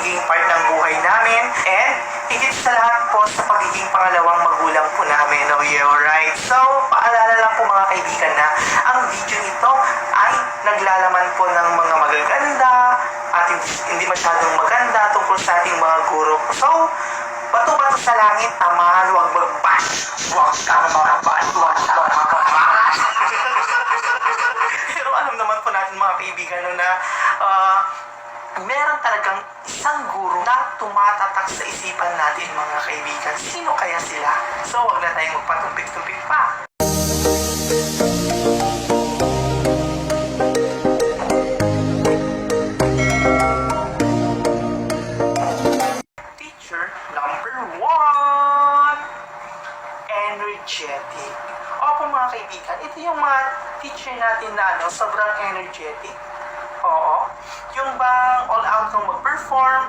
magiging part ng buhay namin and higit sa lahat po sa pagiging pangalawang magulang po namin. Oh, yeah, alright. So, paalala lang po mga kaibigan na ang video nito ay naglalaman po ng mga magaganda at hindi, masyadong maganda tungkol sa ating mga guro. So, bato-bato sa langit, tamahan, huwag mag-bash. Huwag kang mag-bash, huwag kang mag-bash. Pero alam naman po natin mga kaibigan na ah, meron talagang isang guro na tumatatak sa isipan natin mga kaibigan. Sino kaya sila? So, wag na tayong magpatumpik-tumpik pa. Teacher number one energetic. Opo mga kaibigan, ito yung mga teacher natin na ano, sobrang energetic. Yung bang all out kung mag-perform,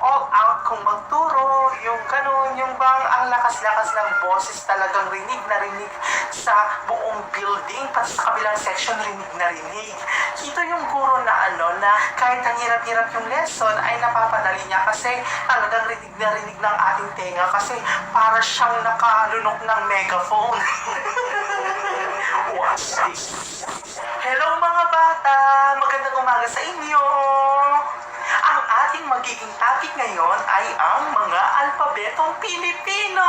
all out kung magturo, yung ganun, yung bang ang lakas-lakas ng boses talagang rinig na rinig sa buong building, pati sa kabilang section rinig na rinig. Ito yung guro na ano, na kahit ang hirap-hirap yung lesson ay napapadali niya kasi talagang rinig na rinig ng ating tenga kasi para siyang nakalunok ng megaphone. Watch this. Hello mga bata! Magandang umaga sa inyo! Ang ating magiging topic ngayon ay ang mga alpabetong Pilipino.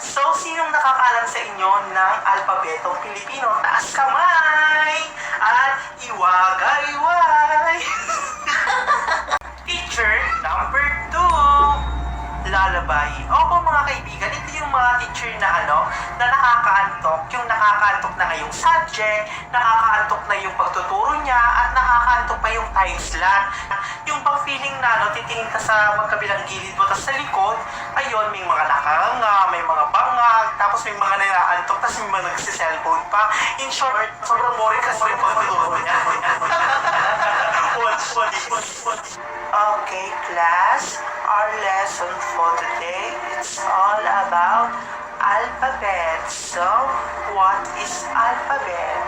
So, sinong nakakaalam sa inyo ng alpabetong Pilipino? Taas kamay! At iwagay-way! Teacher number two lalabay. Opo mga kaibigan, ito yung mga teacher na ano, na nakakaantok, yung nakakaantok na ngayong subject, nakakaantok na yung pagtuturo niya, at nakakaantok pa yung time slot. Yung pang feeling na ano, titingin ka sa magkabilang gilid mo, tapos sa likod, ayun, may mga nakanganga, may mga bangag, tapos may mga nanaantok, tapos may mga nagsiselfone pa. In short, sobrang boring kasi yung pagtuturo niya. Okay, class. Our lesson for today about alphabet. So, what is alphabet?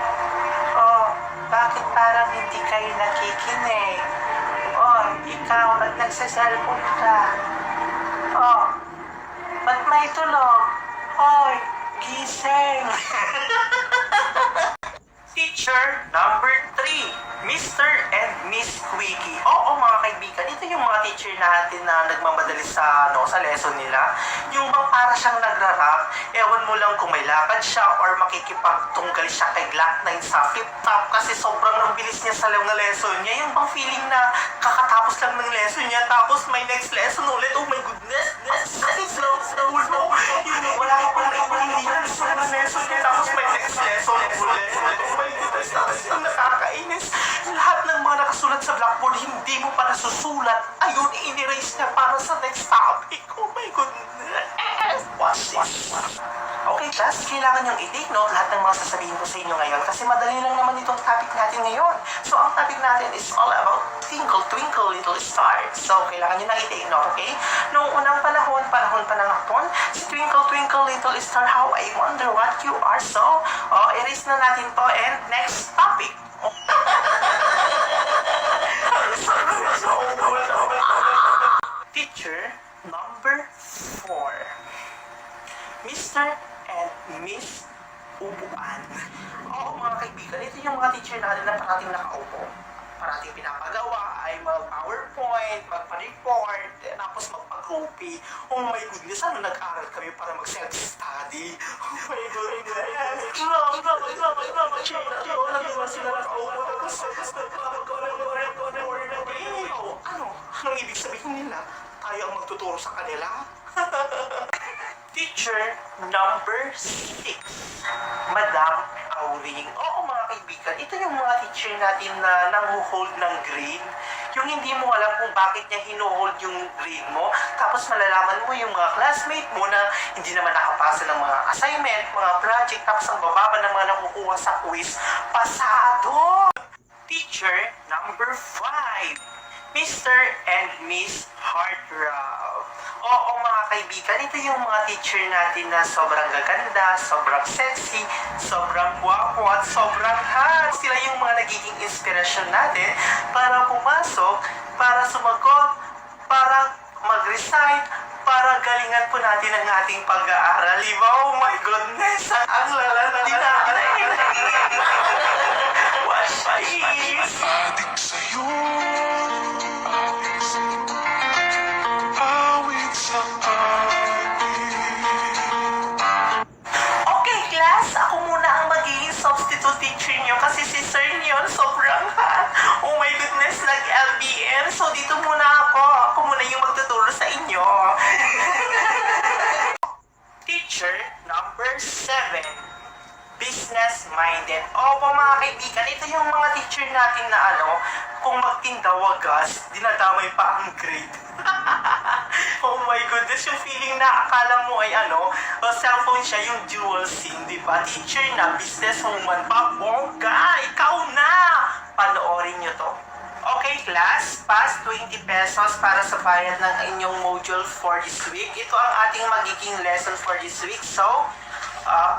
Oh, bakit parang hindi kayo nakikinig? Oh, ikaw, ba't nagsasalpon ka? Oh, ba't may tulog? Hoy, gising! Teacher number 3, Mr. and Miss Quickie. Oo mga kaibigan, ito yung mga teacher natin na nagmamadali sa, ano, sa lesson nila. Yung bang para siyang nagra-rap, ewan mo lang kung may lakad siya or makikipagtunggal siya kay Glock 9 sa flip-top kasi sobrang ang bilis niya sa mga lesson niya. Yung bang feeling na kakatapos lang ng lesson niya tapos may next lesson ulit. Ayun, in-erase niya para sa next topic. Oh my goodness. Watch this. Okay, class, kailangan niyong i-take note lahat ng mga sasabihin ko sa inyo ngayon kasi madali lang naman itong topic natin ngayon. So, ang topic natin is all about Twinkle, Twinkle, Little Star. So, kailangan niyo na i-take note, okay? Noong unang panahon, panahon pa ng hapon, si Twinkle, Twinkle, Little Star, how I wonder what you are. So, oh, erase na natin to and next topic. Teacher number four. Mr. and Miss Upuan. Oo mga kaibigan, ito yung mga teacher natin na parating nakaupo. Parating pinapagawa ay mag-PowerPoint, magpa-report, eh, tapos magpa-copy. Oh my goodness, ano nag-aral kami para mag-self-study? Oh my goodness. Grabe, grabe, grabe, grabe. Oo, nagawa sila nakaupo. Tapos, tapos nagpapagawa ng report Oh, ano? Anong ibig sabihin nila? Tayo ang magtuturo sa kanila? Teacher number 6, Madam Auring. Oo mga kaibigan, ito yung mga teacher natin na nang-hold ng grade. Yung hindi mo alam kung bakit niya hinuhold yung grade mo. Tapos malalaman mo yung mga classmate mo na hindi naman nakapasa ng mga assignment, mga project. Tapos ang bababa ng mga nakukuha sa quiz, pasado! Teacher number 5, Mr. and Miss Hartrell. Oo mga kaibigan, ito yung mga teacher natin na sobrang gaganda, sobrang sexy, sobrang guwapo at sobrang hot. Sila yung mga nagiging inspirasyon natin para pumasok, para sumagot, mag-recite para galingan po natin ang ating pag-aaral. Di ba? Oh my goodness! Ang lala na Watch this! Adik teacher number 7. Business-minded. Opo mga kaibigan, ito yung mga teacher natin na ano, kung magtinda wagas, dinadamay pa ang grade. oh my goodness, yung feeling na akala mo ay ano, o cellphone siya yung dual SIM, di ba? Teacher na, businesswoman pa, bongga, ikaw na! Panoorin nyo to. Okay, class, pass 20 pesos para sa bayad ng inyong module for this week. Ito ang ating magiging lesson for this week. So, uh,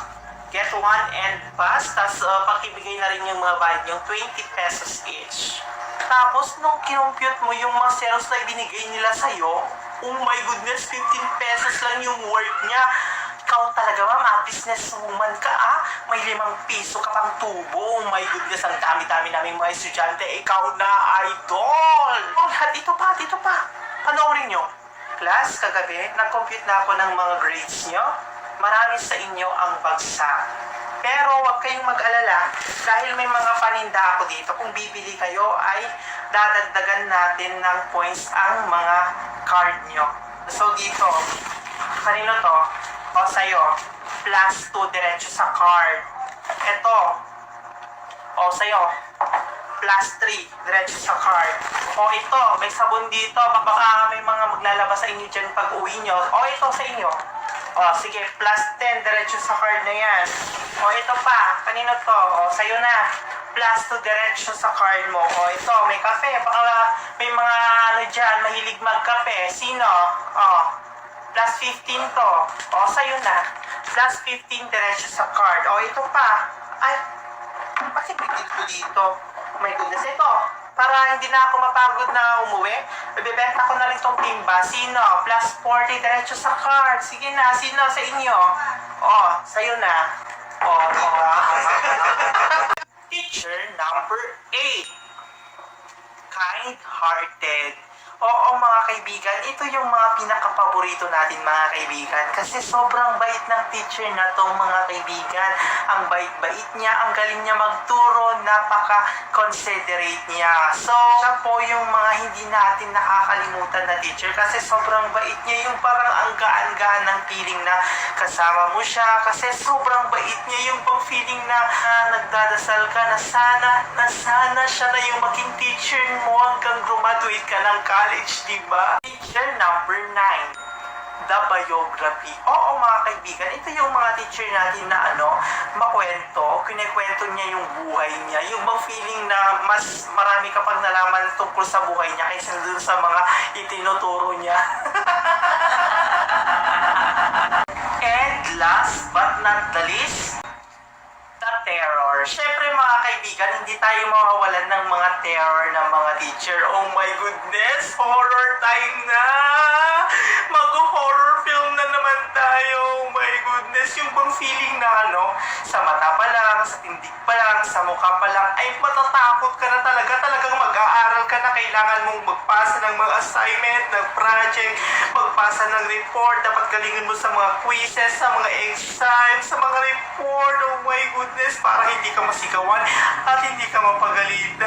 get one and pass. Tapos, uh, pakibigay na rin yung mga bayad yung 20 pesos each. Tapos, nung kinumpute mo yung mga zeros na ibinigay nila sa'yo, oh my goodness, 15 pesos lang yung worth niya. Ikaw talaga, ma'am, businesswoman ka, ah. May limang piso ka pang tubo. Oh my goodness, ang dami-dami namin mga estudyante. Ikaw na, idol! Oh, lahat ito pa, dito pa. Panoorin nyo. Class, kagabi, nag-compute na ako ng mga grades nyo. Marami sa inyo ang bagsak. Pero huwag kayong mag-alala dahil may mga paninda ako dito. Kung bibili kayo ay dadagdagan natin ng points ang mga card nyo. So dito, kanino to? O sa'yo, plus 2 diretso sa card. Ito, o sa'yo, plus 3 diretso sa card. O ito, may sabon dito. Baka may mga maglalabas sa inyo dyan pag uwi nyo. O ito sa inyo. O sige, plus 10 diretso sa card na yan. O ito pa, kanino to? O sa'yo na. Plus 2 diretso sa card mo. O ito, may kape. Baka may mga ano dyan, mahilig magkape. Sino? O, plus 15 to. O, sa'yo na. Plus 15 diretso sa card. O, ito pa. Ay, bakit bigit ko dito? Oh my goodness, ito. Para hindi na ako mapagod na umuwi, ibebenta ko na rin tong timba. Sino? Plus 40 diretso sa card. Sige na, sino sa inyo? O, sa'yo na. O, o. Teacher number 8 kind-hearted. Oo mga kaibigan, ito yung mga pinakapaborito natin mga kaibigan. Kasi sobrang bait ng teacher na tong mga kaibigan. Ang bait-bait niya, ang galing niya magturo, napaka-considerate niya. So, siya po yung mga hindi natin nakakalimutan na teacher kasi sobrang bait niya. Yung parang ang gaan-gaan ng feeling na kasama mo siya. Kasi sobrang bait niya yung pang feeling na ah, nagdadasal ka na sana, na sana siya na yung maging teacher mo hanggang graduate ka ng college, di ba? Teacher number 9 the biography. Oo mga kaibigan, ito yung mga teacher natin na ano, makwento, kinikwento niya yung buhay niya, yung bang feeling na mas marami kapag nalaman tungkol sa buhay niya kaysa dun sa mga itinuturo niya. And last but not the least, the terror. Siyempre mga kaibigan, hindi tayo mawawalan ng mga terror ng mga teacher. Oh my goodness, horror time na! Mag-horror film na naman tayo. Oh my goodness, yung bang feeling na ano, sa mata pa lang, sa tindig pa lang, sa mukha pa lang, ay matatakot ka na talaga. Talagang mag-aaral ka na, kailangan mong magpasa ng mga assignment, ng project, magpasa ng report, dapat galingan mo sa mga quizzes, sa mga exam, sa mga report. Oh my goodness, para hindi ka masigawan at hindi ka mapagalitan.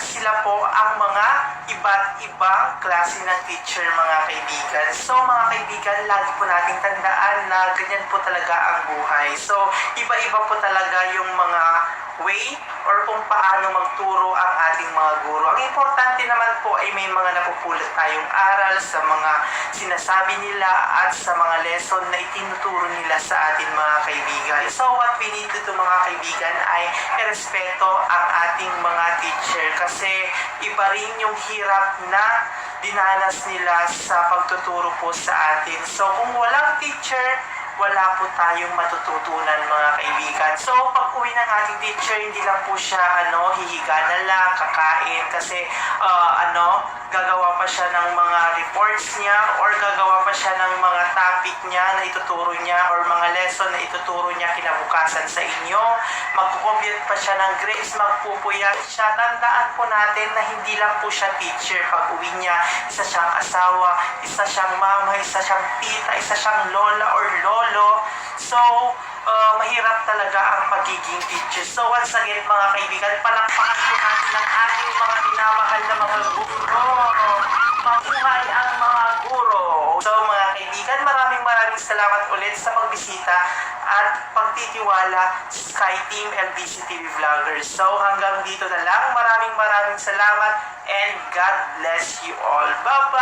Sila po ang mga iba't ibang klase ng teacher, mga kaibigan. So, mga kaibigan, lagi po nating tandaan na ganyan po talaga ang buhay. So, iba-iba po talaga yung mga way or kung paano magturo ang ating mga guro. Ang importante naman po ay may mga napupulot tayong aral sa mga sinasabi nila at sa mga lesson na itinuturo nila sa ating mga kaibigan. So what we need to do mga kaibigan ay irespeto ang ating mga teacher kasi iba rin yung hirap na dinanas nila sa pagtuturo po sa atin. So kung walang teacher, wala po tayong matututunan mga kaibigan. So, pag uwi ng ating teacher, hindi lang po siya ano, hihiga na lang, kakain kasi ah, ano, gagawa pa siya ng mga reports niya or gagawa pa siya ng topic niya na ituturo niya or mga lesson na ituturo niya kinabukasan sa inyo. Magkukompute pa siya ng grades, magpupuyat siya. Tandaan po natin na hindi lang po siya teacher pag uwi niya. Isa siyang asawa, isa siyang mama, isa siyang tita, isa siyang lola or lolo. So, uh, mahirap talaga ang pagiging teacher. So, once again, mga kaibigan, palakpakan po natin ang ating mga pinamahal na mga guro. Mabuhay ang mga maraming salamat ulit sa pagbisita at pagtitiwala Sky Team LBC TV Vloggers. So, hanggang dito na lang. Maraming maraming salamat and God bless you all. Bye-bye!